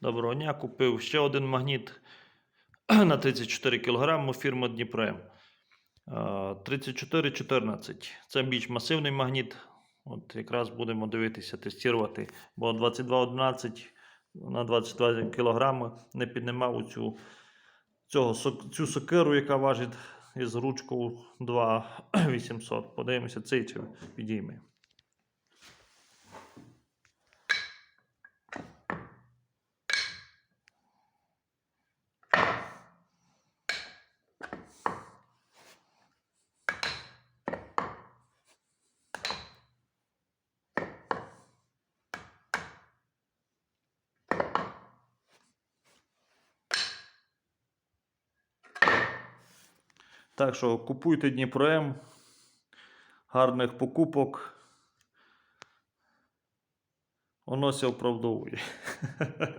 Доброго дня. Купив ще один магніт на 34 кг фірми Дніпром. 3414. Це більш масивний магніт. От якраз будемо дивитися, тестувати. Бо 2211 на 22 кг не піднімав цю, цього, цю сокиру, яка важить із ручкою 2800. Подивимося, цей підійме. Так що купуйте Дніпром. Гарних покупок. Воно все оправдовує.